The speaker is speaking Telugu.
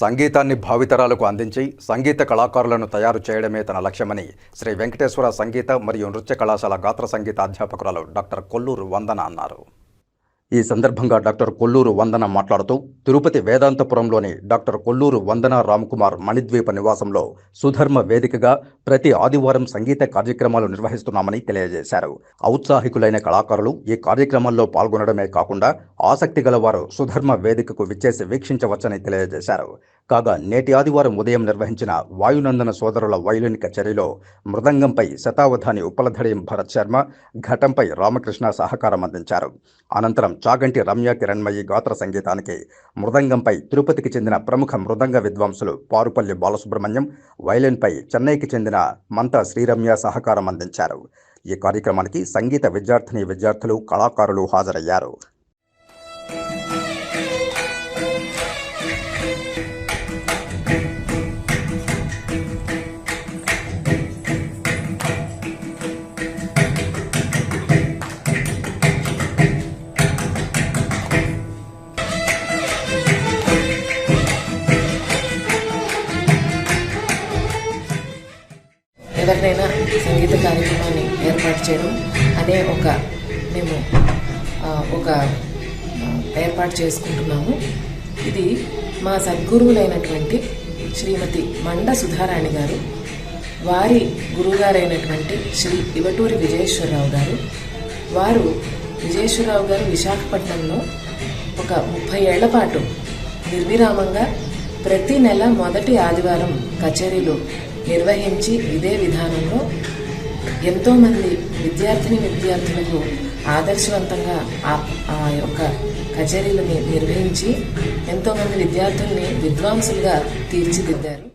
సంగీతాన్ని భావితరాలకు అందించి సంగీత కళాకారులను తయారు చేయడమే తన లక్ష్యమని శ్రీ వెంకటేశ్వర సంగీత మరియు నృత్య కళాశాల గాత్ర సంగీత అధ్యాపకురాలు డాక్టర్ కొల్లూరు వందన అన్నారు. ఈ సందర్భంగా డాక్టర్ కొల్లూరు వందన మాట్లాడుతూ తిరుపతి వేదాంతపురంలోని డాక్టర్ కొల్లూరు వందన రామ్కుమార్ మణిద్వీప నివాసంలో సుధర్మ వేదికగా ప్రతి ఆదివారం సంగీత కార్యక్రమాలు నిర్వహిస్తున్నామని తెలియజేశారు. ఔత్సాహికులైన కళాకారులు ఈ కార్యక్రమాల్లో పాల్గొనడమే కాకుండా ఆసక్తి గలవారు సుధర్మ వేదికకు విచ్చేసి వీక్షించవచ్చని తెలియజేశారు. కాగా నేటి ఆదివారం ఉదయం నిర్వహించిన వాయునందన సోదరుల వైలిన్ కచేరీలో మృదంగంపై శతావధాని ఉప్పలధడియం భరత్ శర్మ ఘటంపై రామకృష్ణ సహకారం అందించారు. అనంతరం చాగంటి రమ్య కిరణ్మయి గాత్ర సంగీతానికి మృదంగంపై తిరుపతికి చెందిన ప్రముఖ మృదంగ విద్వాంసులు పారుపల్లి బాలసుబ్రహ్మణ్యం వైలిన్పై చెన్నైకి చెందిన మంత శ్రీరమ్య సహకారం అందించారు. ఈ కార్యక్రమానికి సంగీత విద్యార్థిని విద్యార్థులు కళాకారులు హాజరయ్యారు. ఎవరినైనా సంగీత కార్యక్రమాన్ని ఏర్పాటు చేయడం అనే ఒక మేము ఒక ఏర్పాటు చేసుకుంటున్నాము. ఇది మా సద్గురువులైనటువంటి శ్రీమతి మండ సుధారాణి గారు వారి గురువుగారైనటువంటి శ్రీ ఇవటూరి విజయేశ్వరరావు గారు. వారు విజయేశ్వరరావు గారు విశాఖపట్నంలో ఒక ముప్పై ఏళ్ళ పాటు నిర్విరామంగా ప్రతి నెల మొదటి ఆదివారం కచేరీలు నిర్వహించి ఇదే విధానంలో ఎంతోమంది విద్యార్థిని విద్యార్థులకు ఆదర్శవంతంగా ఆ ఆ యొక్క కచేరీలని నిర్వహించి ఎంతోమంది విద్యార్థుల్ని విద్వాంసులుగా తీర్చిదిద్దారు.